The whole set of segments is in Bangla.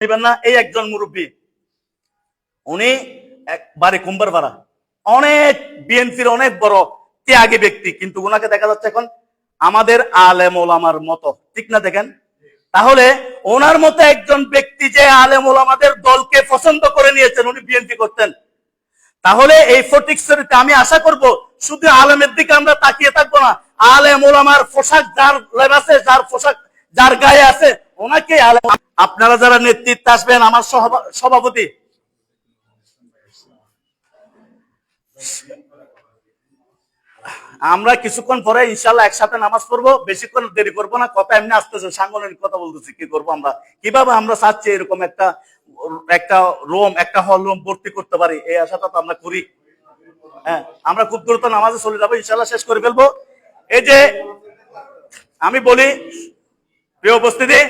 না, এই একজন মুরব্বী, উনি কুম্বার ভাড়া অনেক অনেক বড় ত্যাগী ব্যক্তি, কিন্তু ওনাকে দেখা যাচ্ছে এখন আমাদের মতো, ঠিক না দেখেন? তাহলে ওনার মতো একজন ব্যক্তি যে আলেম ওলামাদের দলকে পছন্দ করে নিয়েছেন, উনি বিএনপি করতেন। তাহলে এই ফটিকশরীতে আমি আশা করব, শুধু আলেমের দিকে আমরা তাকিয়ে থাকব না আলেম ওলামার পোশাক যার লেবাসে, যার পোশাক, যার গায়ে আছে ওনাকে আপনারা যারা নেতৃত্বে আসবেন, আমার সভাপতি। আমরা কিছুক্ষণ পরে ইনশাল্লাহ একসাথে নামাজ পড়ব। বেশিক্ষণ দেরি করব না, কথা এমনি আসতেছে, সাংগঠনিক কথা বলতেছি, কি করব আমরা? কীভাবে আমরা চাচ্ছি এরকম একটা একটা রুম, একটা হল রুম ভর্তি করতে পারি? এই আশাটা তো আমরা করি। হ্যাঁ আমরা খুব দ্রুত নামাজে চলে যাব ইনশাল্লাহ শেষ করে ফেলব। এই যে, আমি বলি প্রিয় উপস্থিতি,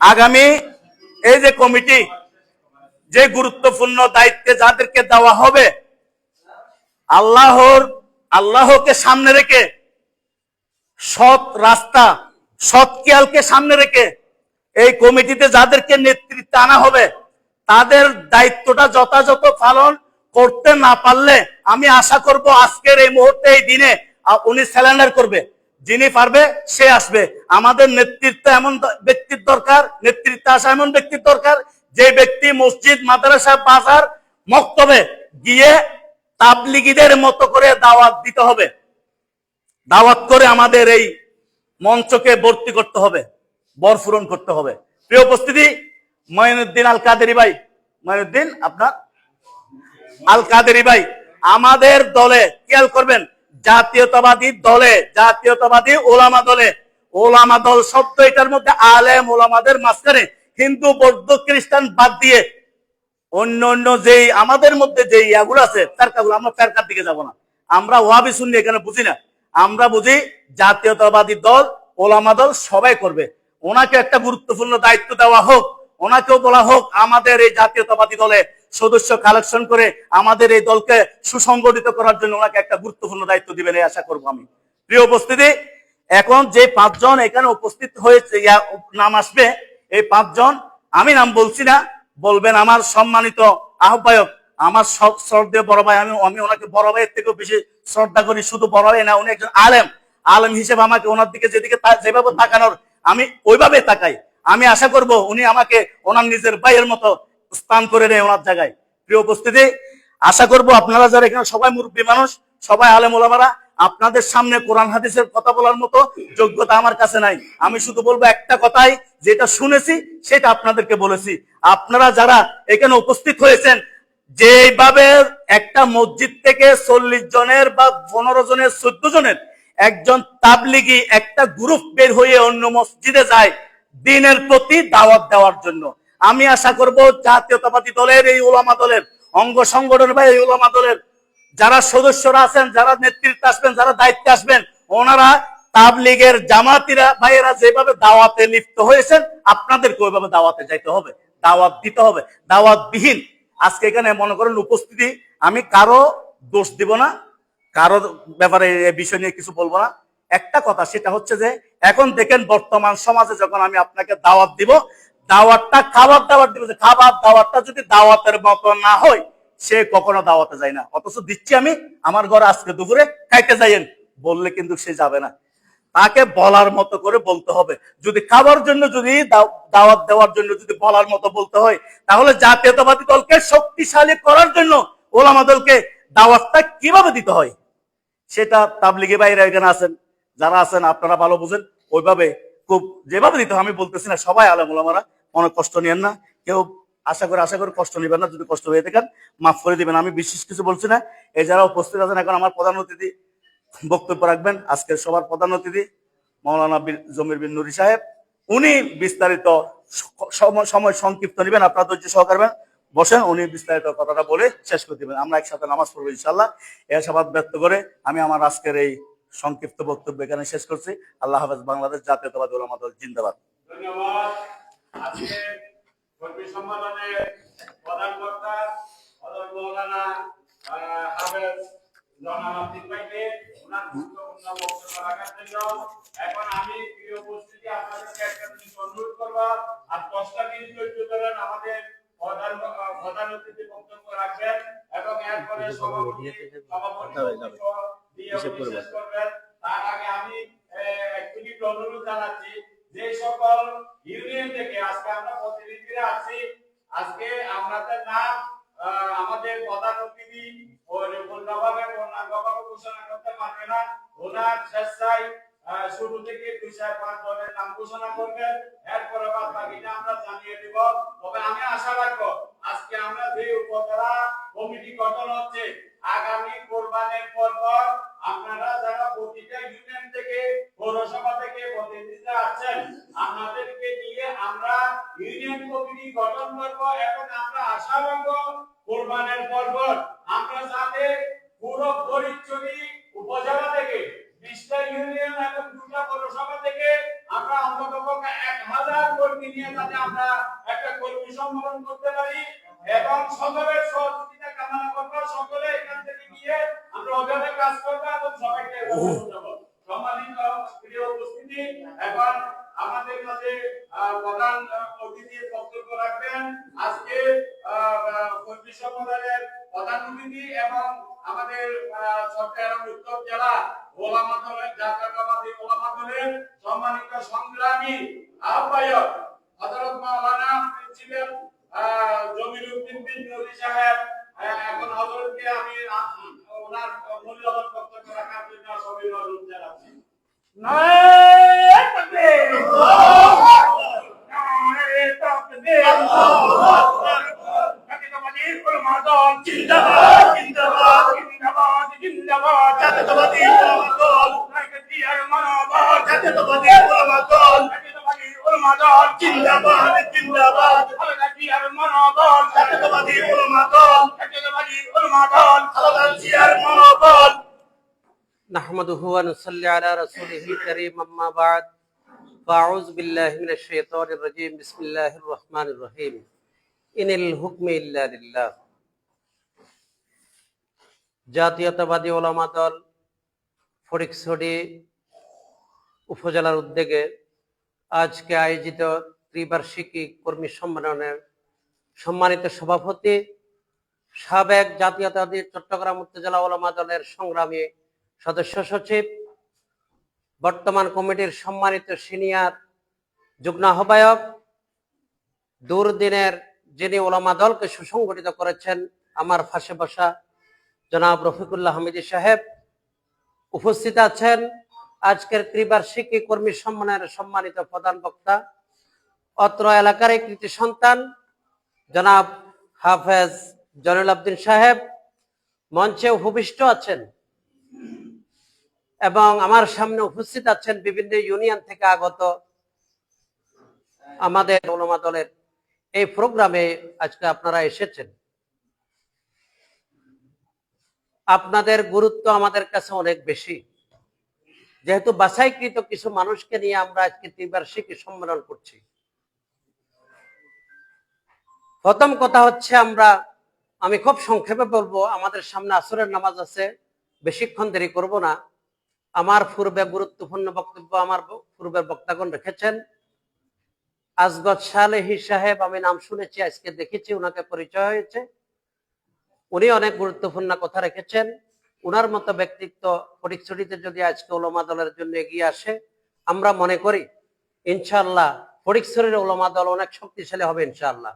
আগামী এই যে কমিটি, যে গুরুত্বপূর্ণ দায়িত্বে যাদেরকে দেওয়া হবে, আল্লাহর, আল্লাহকে সামনে রেখে, সৎ রাস্তা, সৎ খেয়ালকে সামনে রেখে এই কমিটিতে যাদেরকে নেতৃত্বে আনা হবে, তাদের দায়িত্বটা যথাযথ পালন করতে না পারলে আমি আশা করব আজকের এই মুহূর্তে, এই দিনে উনি স্যালেন্ডার করবে। যিনি পারবে, সে আসবে। আমাদের নেতৃত্ব এমন ব্যক্তির দরকার, নেতৃত্বে আসা এমন ব্যক্তির দরকার, যে ব্যক্তি মসজিদ, মাদ্রাসা, বাজার, মক্তবে গিয়ে তাবলিগীদের মতো করে দাওয়াত দিতে হবে। দাওয়াত করে আমাদের এই মঞ্চকে ভর্তি করতে হবে বরফুরন করতে হবে। প্রিয় উপস্থিতি, মঈনুদ্দিন আল কাদেরি ভাই, মঈনুদ্দিন, আপনার? আল কাদেরি ভাই, আমাদের দলে খেয়াল করবেন জাতীয়তাবাদী দলে, জাতীয়তাবাদী ওলামা দলে। ওলামা দল শব্দ এটার মধ্যে আলেম ওলামাদের মাঝখানে হিন্দু, বৌদ্ধ, খ্রিস্টান বাদ দিয়ে অন্য অন্য যেই আমাদের মধ্যে যে ইয়াগুলো আছে ফেরকাগুলো আমরা ফেরকার দিকে যাব না। আমরা ওয়াবি শুনি এখানে বুঝি না। আমরা বুঝি জাতীয়তাবাদী দল, ওলামা দল সবাই করবে। ওনাকে একটা গুরুত্বপূর্ণ দায়িত্ব দেওয়া হোক, ওনাকেও বলা হোক, আমাদের এই জাতীয়তাবাদী দলে সদস্য কালেকশন করে আমাদের এই দলকে সুসংগঠিত করার জন্য ওনাকে একটা গুরুত্বপূর্ণ দায়িত্ব দিবেন এই আশা করব আমি। প্রিয় উপস্থিতি, এখন যে পাঁচজন এখানে উপস্থিত হয়েছে নাম আসবে, এই পাঁচজন, আমি নাম বলছি না, বলবেন আমার সম্মানিত আহ্বায়ক, আমার শ্রদ্ধেয় বড় ভাই, আমি আমি ওনাকে বড় ভাইয়ের থেকেও বেশি শ্রদ্ধা করি, শুধু বড় ভাই না, উনি একজন আলেম। আলেম হিসেবে আমাকে ওনার দিকে যেদিকে যেভাবে তাকানোর, আমি ওইভাবে তাকাই। আমি আশা করব উনি আমাকে ওনার নিজের ভাইয়ের মতো স্থান করে নেয় ওনার জায়গায়। প্রিয় উপস্থিতি, আশা করব আপনারা যারা এখানে সবাই মুরব্বী মানুষ, সবাই আলেম ওলামারা, আপনাদের সামনে কোরআন হাদিসের কথা বলার মতো যোগ্যতা আমার কাছে নাই। আমি শুধু বলব একটা কথাই, যেটা শুনেছি, সেটা আপনাদেরকে বলেছি। আপনারা যারা এখানে উপস্থিত হয়েছেন যেভাবে একটা মসজিদ থেকে চল্লিশ জনের বা পনেরো জনের, চোদ্দ জনের একজন তাবলিগি, একটা গ্রুপ বের হয়ে অন্য মসজিদে যায়, দিনের প্রতি দাওয়াত দেওয়ার জন্য। আমি আশা করব জাতীয়তাবাদী দলের এই ওলামা দলের, অঙ্গ সংগঠন বা এই ওলামা দলের, যারা সদস্যরা আছেন, যারা নেতৃত্বে আসবেন, যারা দায়িত্বে আসবেন, ওনারা তাবলিগের জামাতিরা, ভাইয়েরা যেভাবে দাওয়াতে লিপ্ত হয়েছেন আপনাদেরকে ওইভাবে দাওয়াতে যাইতে হবে, দাওয়াত দিতে হবে দাওয়াত বিহীন আজকে এখানে মনে করেন উপস্থিতি, আমি কারও দোষ দিব না, কারও ব্যাপারে বিষয় নিয়ে কিছু বলব না। একটা কথা, সেটা হচ্ছে যে, এখন দেখেন বর্তমান সমাজে যখন আমি আপনাকে দাওয়াত দিব দাওয়াতটা খাবার দাওয়াত দিব খাবার দাওয়াতটা যদি দাওয়াতের মতো না হয়, সে কখনো দাওয়াতে যায় না। অথচ দিচ্ছি আমি, আমার ঘরে আজকে দুপুরে খাইতে যাইয়েন। বললে কিন্তু সে যাবে না। তাকে বলার মতো করে বলতে হবে। যদি খাবার জন্য যদি দাওয়াত দেওয়ার জন্য যদি বলার মতো বলতে হয়, তাহলে জাতীয়তাবাদী দলকে শক্তিশালী করার জন্য ওলামা দলকে দাওয়াতটা কীভাবে দিতে হয়? সেটা তাবলিগে বাইরে এখানে আছেন, যারা আছেন আপনারা ভালো বুঝেন। ওইভাবে খুব যেভাবে দিতে আমি বলতেছি না, সবাই আলম ওলামারা। অনেক কষ্ট নিয়েন না। কেউ আশা করে আশা করে কষ্ট নেবেন না, যদি কষ্ট হয়ে থাকেন, মাফ করে দিবেন। আমি বিশেষ কিছু বলছি না। এই যারা উপস্থিত আছেন, এখন আমার প্রধান অতিথি বক্তব্য রাখবেন। আজকের সবার প্রধান অতিথি মৌলানা জমির বিন নুরি সাহেব। উনি বিস্তারিত সময় সংক্ষিপ্ত নেবেন, আপনার ধৈর্য সহকারবেন বসেন, উনি বিস্তারিত কথাটা বলে শেষ করে দিবেন। আমরা একসাথে নামাজ পড়ব ইনশাল্লাহ আশাবাদ ব্যক্ত করে আমি আমার আজকের এই সংক্ষিপ্ত বক্তব্য এখানে শেষ করছি। আল্লাহ হাফেজ বাংলাদেশ জাতীয়তাবাদী ওলামা দল, জিন্দাবাদ। ধন্যবাদ। আজকে কর্মী সম্মেলনে প্রধান বক্তা হযরত মাওলানা হাফেজ জনাব আতিক ভাইকে ওনার গুরুত্বপূর্ণ বক্তব্য রাখার জন্য। এখন আমি প্রিয় উপস্থিতি আপনাদেরকে একটা জিনিস অনুরোধ করব। আর দশটা মিনিট ধরেন আমাদের প্রধান প্রধান অতিথি বক্তব্য রাখবেন এবং এরপরে সভাপতি সভাপতি দিয়ে বিশেষ করবেন। তার আগে আমি অনুরোধ জানাচ্ছি যে সকল ইউনিয়ন থেকে আজকে আমরা প্রতিনিধিরা আছি, আজকে আপনাদের নাম আমাদের প্রধান অতিথি ঘোষণা করতে পারবে না। ওনার থেকে নাম ঘোষণা আমরা জানিয়ে দিব। তবে আমি আশা রাখব আজকে আমরা যে উপজেলা কমিটি গঠন হচ্ছে। আগামী কোরবানের পর পর আপনারা যারা প্রতিটা ইউনিয়ন থেকে, পৌরসভা থেকে প্রতিনিধিরা আছেন, আপনাদেরকে নিয়ে আমরা ইউনিয়ন কমিটি গঠন করব এবং আমরা আশা রাখব কোরবানের পর্ব আমরা যাতে পুরো পরিচয় উপজেলা থেকে বিশটা ইউনিয়ন এবং দুটা পৌরসভা থেকে আমরা অন্তত পক্ষে এক হাজার কর্মী নিয়ে যাতে আমরা একটা কর্মী সম্মেলন করতে পারি এবং সকলের সহযোগিতা কামনা করব। সকলে এখান থেকে গিয়ে আমরা ওভাবে কাজ করব এবং সবাইকে সম্মানিত প্রিয় উপস্থিতি এখন আমাদের মাঝে প্রধান অতিথির বক্তব্য রাখবেন। আজকে কর্মী সম্মেলনের প্রধান অতিথি এবং আমাদের চট্টগ্রাম উত্তর জেলা ওলামা দলের জাতীয়তাবাদী ওলামা দলের সম্মানিত সংগ্রামী আহ্বায়ক হযরত মাওলানা প্রিন্সিপাল জমির উদ্দিন বিন নদী সাহেব এখন হযরতকে আমি ওনার মূল্যবান বক্তব্য রাখার জন্য সবাই অনুরোধ জানাচ্ছি। তাকবীর। তাকবীর। জিন্দাবাদ জিন্দাবাদ জাতীয়তাবাদী উলামা দল নাইকাতিয়ার মানবত জাতীয়তাবাদী উলামা দল জাতীয়তাবাদী উলামা দল জিন্দাবাদ জিন্দাবাদ খালেদাজিয়ার মানবত জাতীয়তাবাদী উলামা দল জাতীয়তাবাদী উলামা দল খালেদাজিয়ার মানবত نحمده ونصلي على رسوله الكريم أما بعد فأعوذ بالله من الشيطان الرجيم بسم الله الرحمن الرحيم إن الحكم إلا لله জাতীয়তাবাদী ওলামা দল ফরিকছড়ি উপজেলার উদ্যোগে আজকে আয়োজিত ত্রিবার্ষিকী কর্মী সম্মেলনের সম্মানিত সভাপতি সাবেক জাতীয়তাবাদী চট্টগ্রাম উপজেলা ওলামা দলের সংগ্রামী সদস্য সচিব, বর্তমান কমিটির সম্মানিত সিনিয়র যুগ্ম আহ্বায়ক, দুর্দিনের যিনি ওলামা দলকে সুসংগঠিত করেছেন, আমার ফাঁসে বসা জনাব রফিকুল্লাহ হামিদি সাহেব উপস্থিত আছেন আজকের ত্রিবার্ষিকী কর্মী সম্মানের সম্মানিত প্রধান বক্তা, অত্র এলাকার কৃতি সন্তান, জনাব হাফেজ জনুল আবদিন সাহেব, মঞ্চে উপবিষ্ট আছেন এবং আমার সামনে উপস্থিত আছেন বিভিন্ন ইউনিয়ন থেকে আগত আমাদের দলের এই প্রোগ্রামে আজকে আপনারা এসেছেন। আপনাদের গুরুত্ব আমাদের কাছে অনেক বেশি। যেহেতু বাছাইকৃত কিছু মানুষকে নিয়ে আমরা আজকে ত্রিবার্ষিকী সম্মেলন করছি। প্রথম কথা হচ্ছে আমরা, আমি খুব সংক্ষেপে বলব, আমাদের সামনে আসরের নামাজ আছে, বেশিক্ষণ দেরি করব না। আমার পূর্বে গুরুত্বপূর্ণ বক্তব্য আমার পূর্বের বক্তাগণ রেখেছেন। আজগত সালেহি সাহেব, আমি নাম শুনেছি, আজকে দেখেছি ওনাকে পরিচয় হয়েছে। উনি অনেক গুরুত্বপূর্ণ কথা রেখেছেন। উনার মতো ব্যক্তিত্ব পরিচয়টিতে যদি আজকে ওলমা দলের জন্য এগিয়ে আসে আমরা মনে করি ইনশাআল্লাহ ফরিকছড়ির ওলমা দল অনেক শক্তিশালী হবে ইনশাআল্লাহ।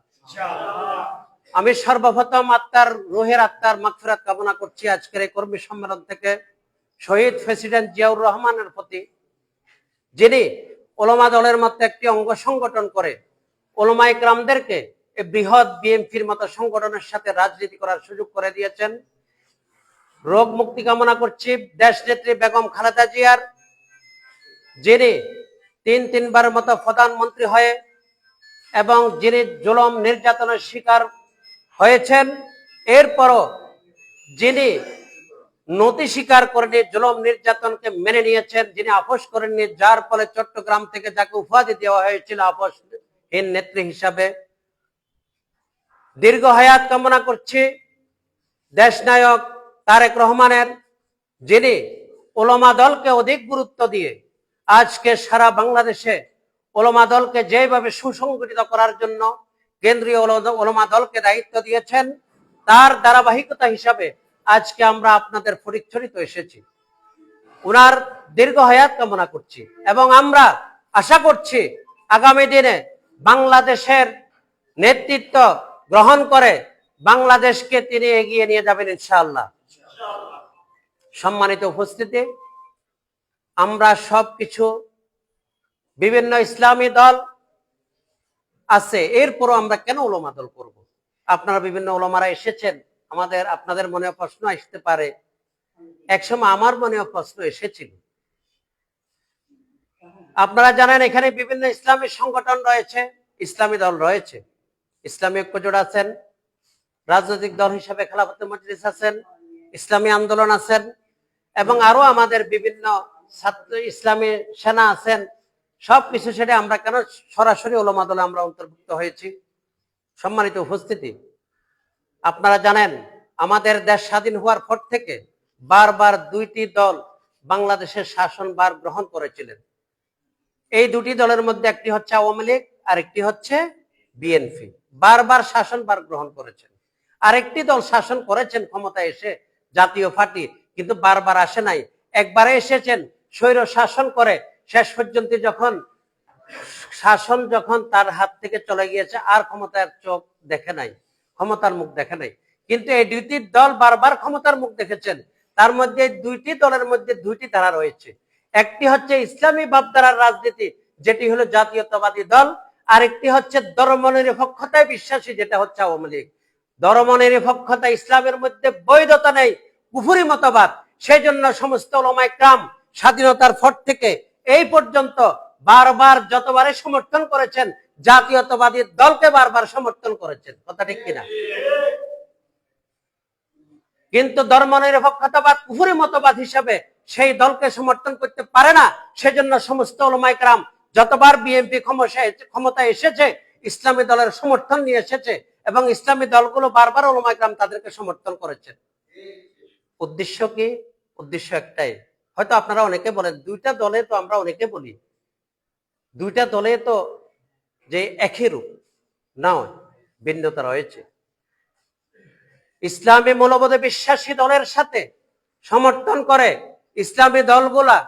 আমি সর্বপ্রথম আত্মার রোহের আত্মার মাগফিরাত কামনা করছি আজকের এই কর্মী সম্মেলন থেকে। শহীদ প্রেসিডেন্ট জিয়াউর রহমানের প্রতি যিনি ওলমা দলের মতো একটি অঙ্গ সংগঠন করে ওলমা ইকরামদেরকে বৃহৎ বিএনপির মতো সংগঠনের সাথে রাজনীতি করার সুযোগ করে দিয়েছেন। রোগ মুক্তি কামনা করছি দেশ নেত্রী বেগম খালেদা জিয়ার, যিনি তিন তিনবারের মতো প্রধানমন্ত্রী হয়ে এবং যিনি জুলম নির্যাতনের শিকার হয়েছেন, এরপরও যিনি নতি স্বীকার করেনি জুলম নির্যাতনকে মেনে নিয়েছেন, যিনি আপোষ করেননি, যার ফলে চট্টগ্রাম থেকে যাকে উপাধি দেওয়া হয়েছিল, আপোষহীন নেত্রী হিসাবে। দীর্ঘ হায়াত কামনা করছি দেশনায়ক তারেক রহমানের, যিনি ওলমা দলকে অধিক গুরুত্ব দিয়ে আজকে সারা বাংলাদেশে ওলমা দলকে যেভাবে সুসংগঠিত করার জন্য কেন্দ্রীয় ওল- ওলমা দলকে দায়িত্ব দিয়েছেন, তার ধারাবাহিকতা হিসাবে আজকে আমরা আপনাদের ফরিচ্ছরিত এসেছি। উনার দীর্ঘ হায়াত কামনা করছি এবং আমরা আশা করছি আগামী দিনে বাংলাদেশের নেতৃত্ব গ্রহণ করে, বাংলাদেশকে তিনি এগিয়ে নিয়ে যাবেন ইনশাআল্লাহ। সম্মানিত উপস্থিতি, আমরা সবকিছু বিভিন্ন ইসলামী দল আছে, এরপরও আমরা কেন ওলমা দল করব? আপনারা বিভিন্ন ওলমারা এসেছেন, আমাদের, আপনাদের মনে প্রশ্ন আসতে পারে। একসময় আমার মনেও প্রশ্ন এসেছিল। আপনারা জানেন, এখানে বিভিন্ন ইসলামী সংগঠন রয়েছে, ইসলামী দল রয়েছে। ইসলামী ঐক্যজোট আছেন, রাজনৈতিক দল হিসাবে খেলাফতে মজলিস আছেন, ইসলামী আন্দোলন আছেন এবং আরও আমাদের বিভিন্ন ছাত্র ইসলামী সেনা আছেন সব কিছু সেটা আমরা কেন সরাসরি ওলমা দলে আমরা অন্তর্ভুক্ত হয়েছি? সম্মানিত উপস্থিতি, আপনারা জানেন আমাদের দেশ স্বাধীন হওয়ার পর থেকে বারবার দুইটি দল বাংলাদেশের শাসনভার গ্রহণ করেছিলেন। এই দুটি দলের মধ্যে একটি হচ্ছে আওয়ামী লীগ আর একটি হচ্ছে বিএনপি। বারবার শাসনভার গ্রহণ করেছেন। আরেকটি দল শাসন করেছেন ক্ষমতায় এসে, জাতীয় পার্টি, কিন্তু বারবার আসে নাই। একবারে এসেছেন, স্বৈর শাসন করে, শেষ পর্যন্ত যখন শাসন যখন তার হাত থেকে চলে গিয়েছে, আর ক্ষমতার চোখ দেখে নাই, ক্ষমতার মুখ দেখে নাই। কিন্তু এই দুইটি দল বারবার ক্ষমতার মুখ দেখেছেন। তার মধ্যে দুইটি দলের মধ্যে দুইটি ধারা রয়েছে। একটি হচ্ছে ইসলামী ভাবধারার রাজনীতি, যেটি হলো জাতীয়তাবাদী দল আরেকটি হচ্ছে ধর্মনিরপেক্ষতায় বিশ্বাসী, যেটা হচ্ছে আওয়ামী লীগ। ধর্মনিরপেক্ষতা ইসলামের মধ্যে বৈধতা নেই, কুফুরি মতবাদ। সেই জন্য সমস্ত ওলামায়ে ক্রাম স্বাধীনতার পর থেকে এই পর্যন্ত বারবার যতবারে সমর্থন করেছেন, জাতীয়তাবাদী দলকে বারবার সমর্থন করেছেন। কথা ঠিক কিনা? কিন্তু ধর্মনিরপেক্ষতাবাদ কুফুরি মতবাদ হিসাবে সেই দলকে সমর্থন করতে পারে না। সেজন্য সমস্ত ওলমাইকরাম যতবার বিএনপি ক্ষমতায় এসেছে, ইসলামী দলের সমর্থন নিয়ে এসেছে এবং ইসলামী দলগুলো বারবার ওলমাইকরাম তাদেরকে সমর্থন করেছেন। উদ্দেশ্য কি? উদ্দেশ্য একটাই। হয়তো আপনারা অনেকে বলেন, দুইটা দলে তো আমরা অনেকে বলি। দুইটা দলে তো যে একই রূপ, নয়, ভিন্নতা রয়েছে। ইসলামী মূলবোধে বিশ্বাসী দলের সাথে সমর্থন করে ইসলামী দলগুলা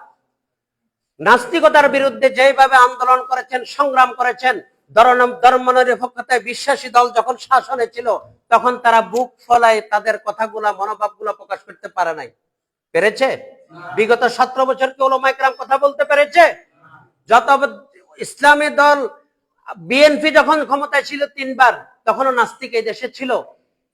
নাস্তিকতার বিরুদ্ধে যেভাবে আন্দোলন করেছেন, সংগ্রাম করেছেন ধর্মনিরপেক্ষতায় বিশ্বাসী দল যখন শাসনে ছিল, তখন তারা বুক ফলায় তাদের কথাগুলা, মনোভাবগুলো প্রকাশ করতে পারে নাই। পেরেছে? বিগত সতেরো বছর কি ওলমাইকরাম কথা বলতে পেরেছে? যত ইসলামী দল, বিএনপি যখন ক্ষমতায় ছিল তিনবার, তখনও নাস্তিক এই দেশে ছিল।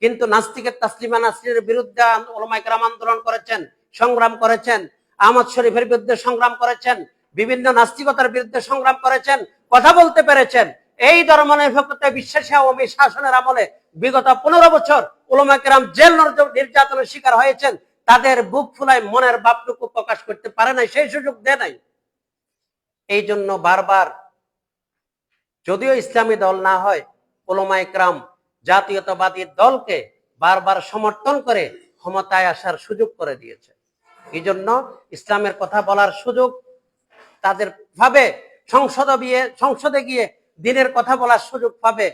কিন্তু নাস্তিকের তাসলিমা নাসরিনের বিরুদ্ধে ওলমাইকরাম আন্দোলন করেছেন, সংগ্রাম করেছেন আহমদ শরীফের বিরুদ্ধে সংগ্রাম করেছেন, বিভিন্ন নাস্তিকতার বিরুদ্ধে সংগ্রাম করেছেন, কথা বলতে পেরেছেন। এই ধর্মনিরপেক্ষতায় বিশ্বাসী আওয়ামী শাসনের আমলে বিগত পনেরো বছর ওলমাকেরাম জেল নির্যাতনের শিকার হয়েছেন। তাদের বুক ফুলায় মনের ভাবটুকু প্রকাশ করতে পারে নাই, সেই সুযোগ দেয় নাই। এই জন্য বারবার যদিও ইসলামী দল না হয় ওলমা ইকরাম জাতীয়তাবাদী দলকে বারবার সমর্থন করে ক্ষমতায় আসার সুযোগ করে দিয়েছে। এই জন্য ইসলামের কথা বলার সুযোগ তাদের ভাবে সংসদ গিয়ে, সংসদে গিয়ে দিনের কথা বলার সুযোগ পাবে।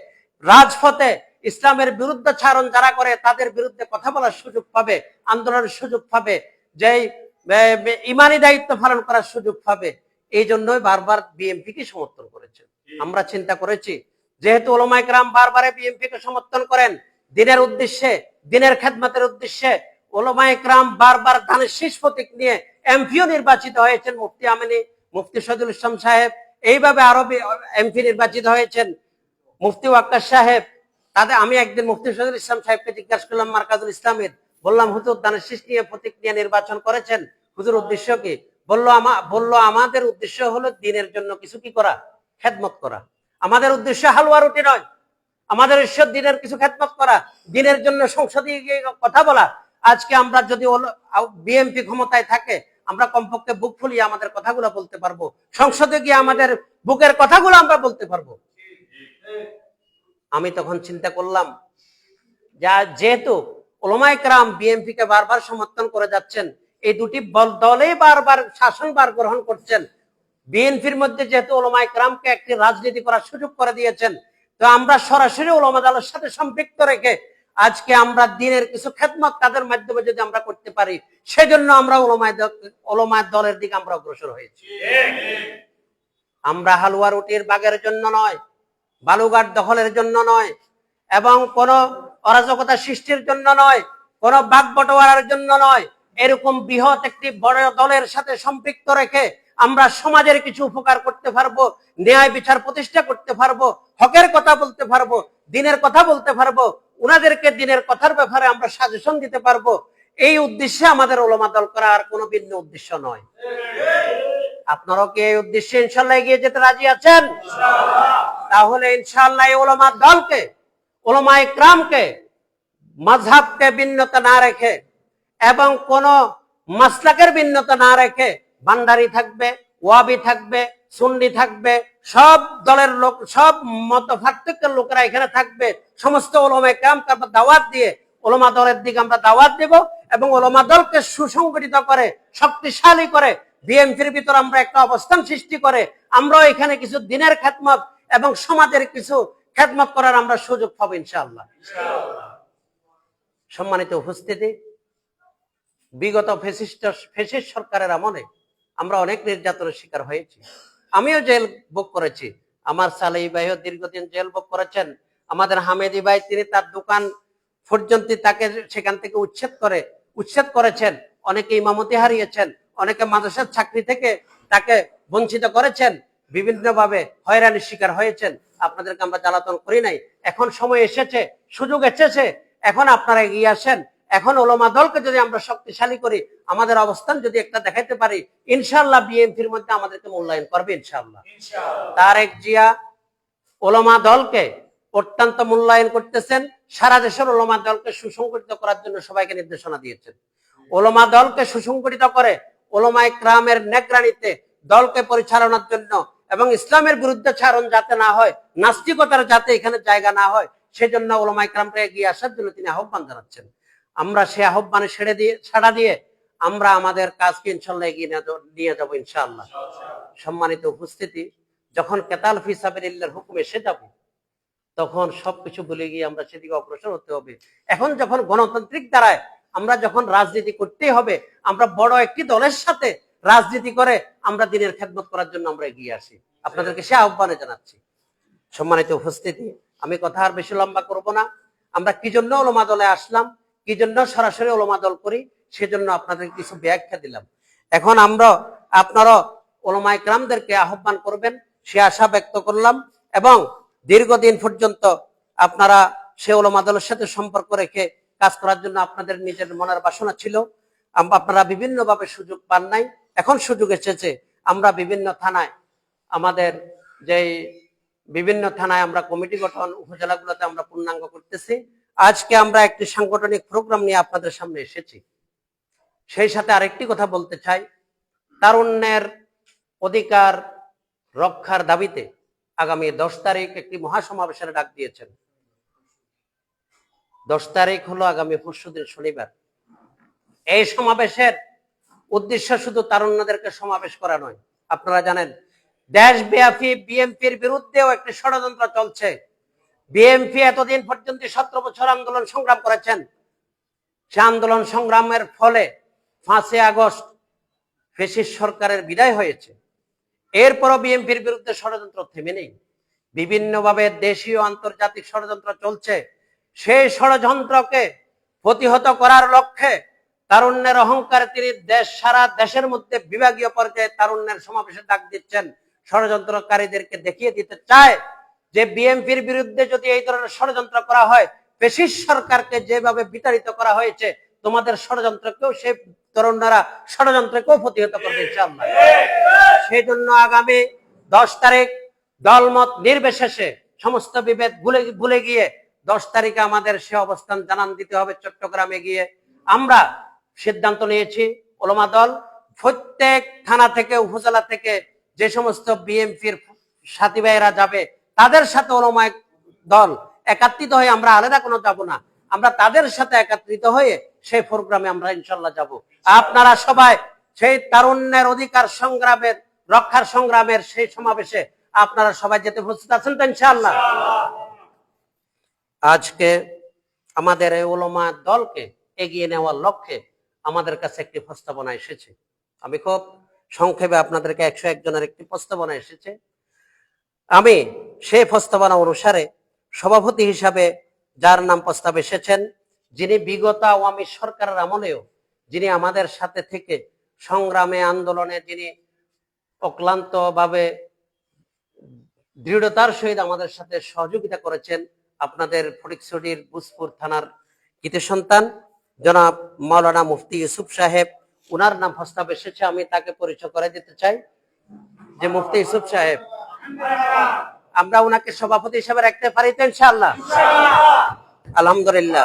রাজপথে ইসলামের বিরুদ্ধে ছাড়ন যারা করে, তাদের বিরুদ্ধে কথা বলার সুযোগ পাবে, আন্দোলনের সুযোগ পাবে, যেই ইমানি দায়িত্ব পালন করার সুযোগ পাবে। এই জন্যই বারবার বিএনপি কে সমর্থন করেছে। আমরা চিন্তা করেছি, যেহেতু ওলমাইকরাম বারবারে বিএনপি কে সমর্থন করেন, দিনের উদ্দেশ্যে, দিনের খেদমতের উদ্দেশ্যে ওলমাইকরাম বারবার ধানের শীষ প্রতীক নিয়ে এমপিও নির্বাচিত হয়েছেন মুফতি আমিনী, মুফতি সদুল ইসলাম সাহেব। এইভাবে আরও এমপি নির্বাচিত হয়েছেন মুফতি সাহেব। তাদের আমি একদিন মুফতি সদুল ইসলাম সাহেবকে জিজ্ঞাসা করলাম, মার্কাজুল ইসলামের। বললাম, হুজুর নিয়ে প্রতীক নিয়ে নির্বাচন করেছেন। হুজুর, উদ্দেশ্য কি? বলল বলল, আমাদের উদ্দেশ্য হলো দিনের জন্য কিছু কি করা? খেদমত করা। আমাদের উদ্দেশ্য হালুয়া রুটি নয়। আমাদের ঈশ্বর দিনের কিছু খেদমত করা। দিনের জন্য সংসদে গিয়ে কথা বলা। আজকে আমরা যদি বিএনপি ক্ষমতায় থাকে, আমরা কমপক্ষে বুক ফুলিয়ে আমাদের কথাগুলো বলতে পারব। সংসদে গিয়ে আমাদের বুকের কথাগুলো আমরা বলতে পারব। আমি তখন চিন্তা করলাম, যা যেহেতু ওলমাইকরাম বিএনপি কে বারবার সমর্থন করে যাচ্ছেন, এই দুটি দলেই বারবার শাসনবার গ্রহণ করছেন। বিএনপির মধ্যে যেহেতু ওলামা ইকরামকে একটি রাজনীতি করার সুযোগ করে দিয়েছেন, তো আমরা সরাসরি ওলামা দলের সাথে সম্পৃক্ত রেখে আজকে আমরা দিনের কিছু খেদমত তাদের মাধ্যমে যদি আমরা করতে পারি, সেজন্য আমরা ওলামায় দলের দিকে আমরা অগ্রসর হয়েছি। আমরা হালুয়া রুটির বাগের জন্য নয়, বালুঘাট দখলের জন্য নয়, এবং কোন অরাজকতা সৃষ্টির জন্য নয়, কোন বাঘ বটোয়ারার জন্য নয়, এরকম বৃহৎ একটি বড় দলের সাথে সম্পৃক্ত রেখে আমরা সমাজের কিছু উপকার করতে পারব, ন্যায় বিচার প্রতিষ্ঠা করতে পারব, হকের কথা বলতে পারব, দিনের কথা বলতে পারব, উনাদেরকে দিনের কথার ব্যাপারে আমরা সাজেশন দিতে পারব। এই উদ্দেশ্যে আমাদের ওলমা দল করা আর কোনো ভিন্ন উদ্দেশ্য নয়। আপনারাও কি এই উদ্দেশ্যে ইনশাল্লাহ এগিয়ে যেতে রাজি আছেন? তাহলে ইনশাল্লাহ ওলামা দলকে, ওলামা ইকরামকে মাঝহাবকে ভিন্নতা না রেখে এবং কোন মাসলাকের ভিন্নতা না রেখে বান্দারি থাকবে, ওয়াবি থাকবে, সুন্নি থাকবে, সব দলের লোক, সব মত লোকেরা এখানে থাকবে। সমস্ত ওলমা ইকরাম দাওয়াত দিয়ে, ওলমা দলের দিকে আমরা দাওয়াত দেব এবং ওলমা দলকে সুসংগঠিত করে, শক্তিশালী করে, বিএনপির ভিতর আমরা একটা অবস্থান সৃষ্টি করে, আমরাও এখানে কিছু দিনের খেদমত এবং সমাজের কিছু খেদমত করার আমরা সুযোগ পাবো ইনশাআল্লাহ। সম্মানিত উপস্থিতি, বিগত ফেসিস্ট ফেসিস্ট সরকারের আমলে আমরা অনেক নির্যাতনের শিকার হয়েছি। আমিও জেল ভোগ করেছি। আমার সালেই ভাইও দীর্ঘদিন জেল ভোগ করেছেন। আমাদের হামেদি ভাই, তিনি তার দোকান পর্যন্ত তাকে সেখান থেকে উচ্ছেদ করে, উচ্ছেদ করেছেন। অনেকে ইমামতি হারিয়েছেন, অনেকে মাদ্রাসার চাকরি থেকে তাকে বঞ্চিত করেছেন। বিভিন্নভাবে হয়রানির শিকার হয়েছেন। আপনাদেরকে আমরা জ্বালাতন করি নাই। এখন সময় এসেছে, সুযোগ এসেছে। এখন আপনারা এগিয়ে আসেন। এখন ওলমা দলকে যদি আমরা শক্তিশালী করি আমাদের অবস্থান যদি একটা দেখাইতে পারি ইনশাল্লাহ বিএনপির মধ্যে আমাদেরকে মূল্যায়ন করবে ইনশাল্লাহ তারেক জিয়া ওলমা দলকে অত্যন্ত মূল্যায়ন করতেছেন সারা দেশের ওলমা দলকে সুসংগঠিত করার জন্য সবাইকে নির্দেশনা দিয়েছেন। ওলমা দলকে সুসংগঠিত করে ওলমায় ক্রামের নেকরানিতে দলকে পরিচালনার জন্য এবং ইসলামের বিরুদ্ধে ছাড়ন যাতে না হয় নাস্তিকতার যাতে এখানে জায়গা না হয় সেজন্য ওলমায় ক্রামকে এগিয়ে আসার জন্য তিনি আহ্বান জানাচ্ছেন। আমরা সে আহ্বানে ছেড়ে দিয়ে ছাড়া দিয়ে আমরা আমাদের কাজকে ইনশাল্লাহ এগিয়ে নিয়ে যাব ইনশাআল্লাহ সম্মানিত উপস্থিতি, যখন কেতাল ফিসাবিল্লার হুকুম এসে যাবে, তখন সবকিছু ভুলে গিয়ে আমরা সেদিকে অগ্রসর হতে হবে। এখন যখন গণতান্ত্রিক দ্বারায় আমরা যখন রাজনীতি করতেই হবে, আমরা বড় একটি দলের সাথে রাজনীতি করে আমরা দিনের খেদমত করার জন্য আমরা এগিয়ে আসি। আপনাদেরকে সে আহ্বানে জানাচ্ছি। সম্মানিত উপস্থিতি, আমি কথা আর বেশি লম্বা করব না। আমরা কি জন্য ওলমা দলে আসলাম? কি জন্য সরাসরি ওলমা দল করি? সেজন্য আপনাদের কিছু ব্যাখ্যা দিলাম। এখন আমরা আপনারা ওলমা ইকরামদেরকে আহ্বান করবেন, সে আশা ব্যক্ত করলাম এবং দীর্ঘদিন পর্যন্ত আপনারা সে ওলমা দলের সাথে সম্পর্ক রেখে কাজ করার জন্য আপনাদের নিজের মনের বাসনা ছিল। আপনারা বিভিন্নভাবে সুযোগ পান নাই। এখন সুযোগ এসেছে। আমরা বিভিন্ন থানায় আমাদের যে বিভিন্ন থানায় আমরা কমিটি গঠন উপজেলাগুলোতে আমরা পূর্ণাঙ্গ করতেছি। আজকে আমরা একটি সাংগঠনিক প্রোগ্রাম নিয়ে আপনাদের সামনে এসেছি। সেই সাথে আরেকটি কথা বলতে চাই। তারুণ্যের অধিকার রক্ষার দাবিতে আগামী দশ তারিখ একটি মহাসমাবেশের ডাক দিয়েছেন। দশ তারিখ হলো আগামী পরশুদিন শনিবার। এই সমাবেশের উদ্দেশ্য শুধু তারুণ্যদেরকে সমাবেশ করা নয়। আপনারা জানেন, দেশব্যাপী বিএনপির বিরুদ্ধেও একটি ষড়যন্ত্র চলছে। বিএনপি এতদিন পর্যন্ত সতেরো বছর আন্দোলন সংগ্রাম করেছেন। সে আন্দোলন সংগ্রামের ফলে পাঁচই আগস্ট ফেসিস সরকারের বিদায় হয়েছে। এরপরও বিএনপির বিরুদ্ধে ষড়যন্ত্র থেমে নেই। বিভিন্নভাবে দেশীয় আন্তর্জাতিক ষড়যন্ত্র চলছে। সেই ষড়যন্ত্রকে প্রতিহত করার লক্ষ্যে তারুণ্যের অহংকারে তিনি দেশ সারা দেশের মধ্যে বিভাগীয় পর্যায়ে তারুণ্যের সমাবেশে ডাক দিচ্ছেন। ষড়যন্ত্রকারীদেরকে দেখিয়ে দিতে চায় যে বিএনপির বিরুদ্ধে যদি এই ধরনের ষড়যন্ত্র করা হয় পেশিস সরকারকে যেভাবে বিতাড়িত করা হয়েছে, তোমাদের ষড়যন্ত্রকেও সেই তরুণরা ষড়যন্ত্রকেও প্রতিহত করবে ইনশাআল্লাহ। সেই জন্য আগামী দশ তারিখ দলমত নির্বিশেষে সমস্ত বিভেদ ভুলে ভুলে গিয়ে দশ তারিখে আমাদের সে অবস্থান জানান দিতে হবে চট্টগ্রামে গিয়ে। আমরা সিদ্ধান্ত নিয়েছি, ওলমা দল প্রত্যেক থানা থেকে, উপজেলা থেকে যে সমস্ত বিএমপির সাথী ভাইয়েরা যাবে তাদের সাথে ওলমায় দল একাত্রিত হয়ে আমরা আলাদা কোনো যাব না। আমরা তাদের সাথে একত্রিত হয়ে সেই প্রোগ্রামে আমরা ইনশাল্লাহ যাব। আপনারা সবাই সেই তারুণ্যের অধিকার সংগ্রামের, রক্ষার সংগ্রামের সেই সমাবেশে আপনারা সবাই যেতে প্রস্তুত আছেন তো ইনশাআল্লাহ? আজকে আমাদের এই ওলমা দলকে এগিয়ে নেওয়ার লক্ষ্যে আমাদের কাছে একটি প্রস্তাবনা এসেছে। আমি খুব সংক্ষেপে আপনাদেরকে একশো একজনের একটি প্রস্তাবনা এসেছে। আমি সেই প্রস্তাবনা অনুসারে সভাপতি হিসাবে যার নাম প্রস্তাব এসেছেন, যিনি বিগত আওয়ামী সরকারের আমলেও যিনি আমাদের সাথে থেকে সংগ্রামে, আন্দোলনে যিনি অক্লান্তভাবে দৃঢ়তার সহিত আমাদের সাথে সহযোগিতা করেছেন, আপনাদের ফটিকছড়ির বুসপুর থানার কৃতি সন্তান জনাব মাওলানা মুফতি ইউসুফ সাহেব, উনার নাম প্রস্তাব এসেছে, আমি তাকে পরিচয় করে দিতে চাই। যে মুফতি ইউসুফ সাহেব আমরা উনাকে সভাপতি হিসাবে রাখতে পারি তো ইনশাআল্লাহ? আলহামদুলিল্লাহ।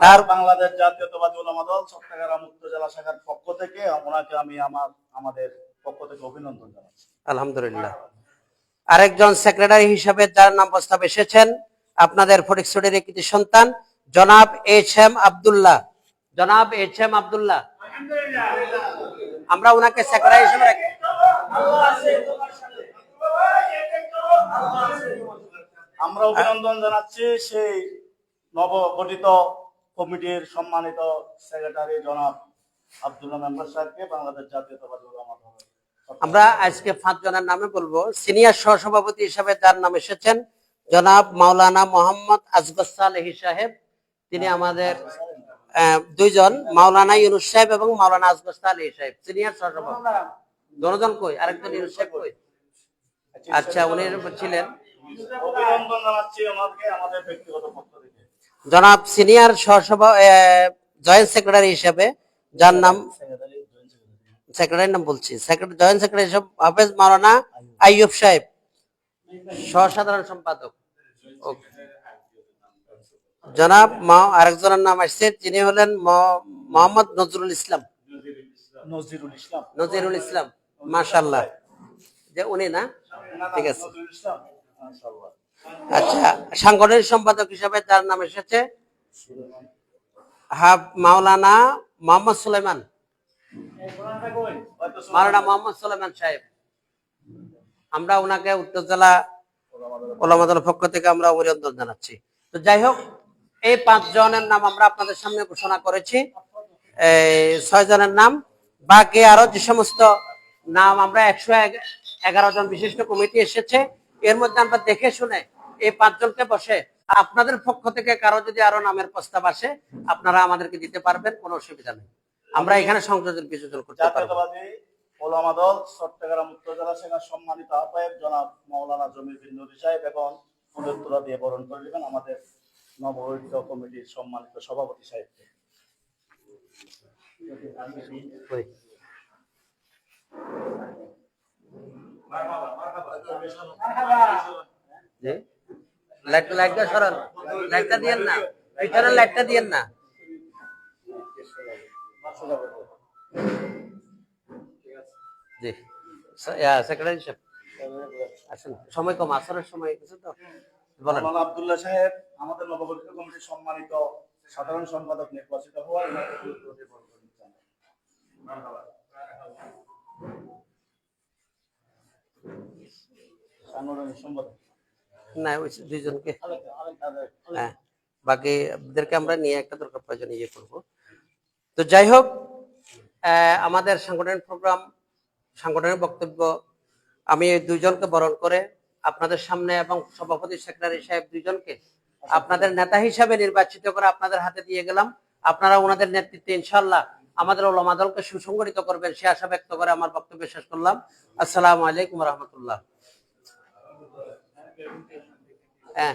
তার- বাংলাদেশ জাতীয়তাবাদী ওলামা দল চট্টগ্রাম উত্তর জেলা শাখার পক্ষ থেকে ওনাকে আমি আমার আমাদের পক্ষ থেকে অভিনন্দন জানাচ্ছি। আলহামদুলিল্লাহ। আরেকজন সেক্রেটারি হিসাবে যার নাম প্রস্তাব এসেছেন আপনাদের ফটিকছড়ির একটি সন্তান জনাব এইচ এম আবদুল্লাহ। জনাব এইচ এম আবদুল্লাহ। আমরা ওনাকে সেক্রেটারি হিসেবে রাখি। আমরা অভিনন্দন জানাচ্ছি সেই নবগঠিত কমিটির সম্মানিত সেক্রেটারি জনাব আব্দুল্লাহ মেম্বার সাহেবকে বাংলাদেশ জাতীয়তাবাদী আমরা আজকে পাঁচ জনের নামে বলব। সিনিয়র সহসভাপতি হিসাবে যার নাম এসেছেন জনাব মাওলানা মোহাম্মদ আসগর সালেহি সাহেব। তিনি আমাদের দুইজন, মাওলানা ইউনুস সাহেব এবং মাওলানা আসগর সালেহি সাহেব সিনিয়র সহসভাপতি। দুজন কই? আরেকজন ইউনুস সাহেব কই? আচ্ছা উনি ছিলেন। জনাব সিনিয়র সহসভা জয়েন্ট সেক্রেটারি হিসাবে, যার নাম সেক্রেটারি নাম বলছি। জয়েন্ট সেক্রেটারি হিসাবে হাফেজ মাওলানা আইয়ুব সাহেব, সহসাধারণ সম্পাদক। ওকে। জনাব মা- আরেকজনের নাম আসছে যিনি হলেন মোহাম্মদ নজরুল ইসলাম। নজরুল ইসলাম। নজিরুল ইসলাম মাশাল্লাহ যে উনি না? ঠিক আছে। আচ্ছা সাংগঠনিক সম্পাদক হিসাবে যার নাম এসেছে হাফ মাওলানা মোহাম্মদ সুলাইমান। মাওলানা মোহাম্মদ সুলাইমান সাহেব। আমরা ওনাকে উত্তর জেলা ওলামাদল পক্ষ থেকে আমরা অভিনন্দন জানাচ্ছি। তো যাই হোক এই পাঁচ জনের নাম আমরা আপনাদের সামনে ঘোষণা করেছি। ছয় জনের নাম। বাকি আরও যে সমস্ত নাম আমরা একশো এগারো জন বিশিষ্ট কমিটি এসেছে, এর মধ্যে আমরা দেখে শুনে এই পাঁচজনকে বসে আপনাদের পক্ষ থেকে কারও যদি আরও নামের প্রস্তাব আসে, আপনারা আমাদেরকে দিতে পারবেন, কোনো অসুবিধা নেই। আমরা এখানে সংযোজন বিযোজন করতে পারব। সম্মানিত আহ্বায়ক জনাব মাওলানা জমির বিন নদী সাহেব এবং ফুলের দিয়ে বরণ করে নেবেন আমাদের নবগঠিত কমিটির সম্মানিত সভাপতি সাহেবকে দিয়েন না। দিয়েন না। সময় কম, আসরের সময় কিছু তো। মাওলানা আব্দুল্লাহ সাহেব আমাদের নবগঠিত কমিটির সম্মানিত সাধারণ সম্পাদক নির্বাচিত হওয়া ওনাকে ফুলের দিয়ে বরণ করে নিচ্ছেন। সাংগঠনিক সম্পাদক না ওই দুইজনকে আরেকটা, আরেকটা, আরেকটা। হ্যাঁ আমরা নিয়ে একটা দরকার প্রয়োজন ইয়ে করব তো যাই হোক আহ, আমাদের সাংগঠনিক প্রোগ্রাম সাংগঠনিক বক্তব্য আমি দুইজনকে বরণ করে আপনাদের সামনে এবং সভাপতি সেক্রেটারি সাহেব দুইজনকে আপনাদের নেতা হিসাবে নির্বাচিত করে আপনাদের হাতে দিয়ে গেলাম। আপনারা ওনাদের নেতৃত্বে ইনশাল্লাহ আমাদের ওলামা দলকে সুসংগঠিত করবেন, সে আশা ব্যক্ত করে আমার বক্তব্য শেষ করলাম। আসসালামু আলাইকুম রহমতুল্লাহ। হ্যাঁ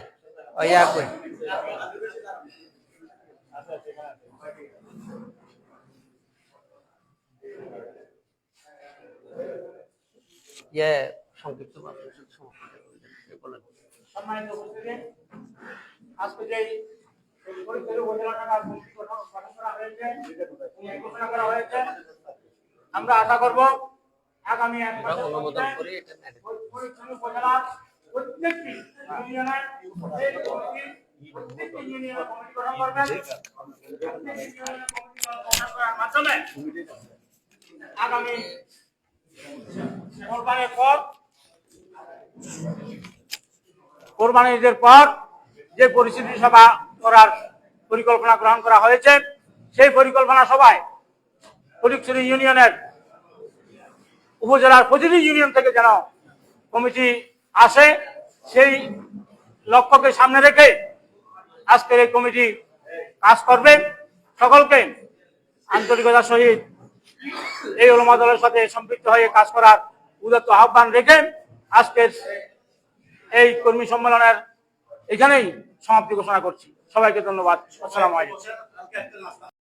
ইয়ে সংক্ষিপ্ত সম্মানিত উপস্থিতি আজকে যে গঠন করা হয়েছে ঘোষণা করা হয়েছে। আমরা আশা করব আগামী এক উপজেলার প্রত্যেকটি ইউনিয়নের এই কমিটি প্রত্যেকটি ইউনিয়নের কমিটি গঠন করবেন। প্রত্যেকটি ইউনিয়নের কমিটি গঠন করার মাধ্যমে আগামী কোরবানির পর কোরবানি ঈদের পর যে পরিস্থিতি সভা করার পরিকল্পনা গ্রহণ করা হয়েছে, সেই পরিকল্পনা সভায় ফটিকছড়ি ইউনিয়নের উপজেলার প্রতিটি ইউনিয়ন থেকে যেন কমিটি আসে, সেই লক্ষ্যকে সামনে রেখে আজকের এই কমিটি কাজ করবে। সকলকে আন্তরিকতার সহিত এই ওলমা দলের সাথে সম্পৃক্ত হয়ে কাজ করার উদাত্ত আহ্বান রেখে আজকের এই কর্মী সম্মেলনের এখানেই সমাপ্তি ঘোষণা করছি। সবাইকে ধন্যবাদ। আসসালামু আলাইকুম।